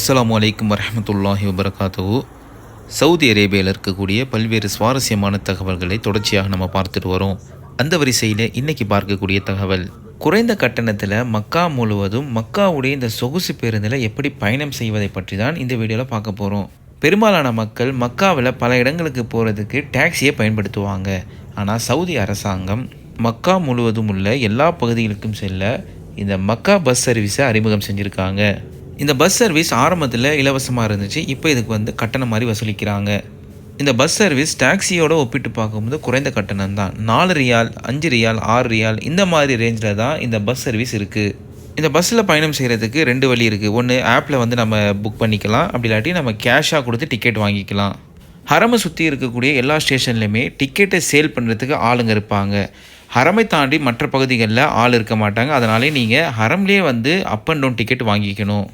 அஸ்லாம் வலைக்கம் வரமத்துல்லாஹி வபரகாத்துஹு. சவுதி அரேபியாவில் இருக்கக்கூடிய பல்வேறு சுவாரஸ்யமான தகவல்களை தொடர்ச்சியாக நம்ம பார்த்துட்டு வரோம். அந்த வரிசையில் இன்றைக்கி பார்க்கக்கூடிய தகவல் குறைந்த கட்டணத்தில் மக்கா முழுவதும் மக்காவுடைய இந்த சொகுசு பேருந்தில் எப்படி பயணம் செய்வதை பற்றி தான் இந்த வீடியோவில் பார்க்க போகிறோம் பெரும்பாலான மக்கள் மக்காவில் பல இடங்களுக்கு போகிறதுக்கு டாக்ஸியை பயன்படுத்துவாங்க. ஆனால் சவுதி அரசாங்கம் மக்கா முழுவதும் உள்ள எல்லா பகுதிகளுக்கும் செல்ல இந்த மக்கா பஸ் சர்வீஸை அறிமுகம் செஞ்சுருக்காங்க. இந்த பஸ் சர்வீஸ் ஆரம்பத்தில் இலவசமாக இருந்துச்சு இப்போ இதுக்கு வந்து கட்டணம் மாதிரி வசூலிக்கிறாங்க. இந்த பஸ் சர்வீஸ் டாக்ஸியோட ஒப்பிட்டு பார்க்கும்போது குறைந்த கட்டணம் தான். நாலு ரியால் அஞ்சு ரியால் ஆறு ரியால் இந்த மாதிரி ரேஞ்சில் தான் இந்த பஸ் சர்வீஸ் இருக்குது இந்த பஸ்ஸில் பயணம் செய்கிறதுக்கு ரெண்டு வழி இருக்குது ஒன்று ஆப்பில் வந்து நம்ம புக் பண்ணிக்கலாம். அப்படி இல்லாட்டி நம்ம கேஷாக கொடுத்து டிக்கெட் வாங்கிக்கலாம். ஹரமை சுற்றி இருக்கக்கூடிய எல்லா ஸ்டேஷன்லையுமே டிக்கெட்டை சேல் பண்ணுறதுக்கு ஆளுங்க இருப்பாங்க. ஹரமை தாண்டி மற்ற பகுதிகளில் ஆள் இருக்க மாட்டாங்க. அதனாலே நீங்கள் ஹரம்லேயே வந்து அப் அண்ட் டவுன் டிக்கெட் வாங்கிக்கணும்.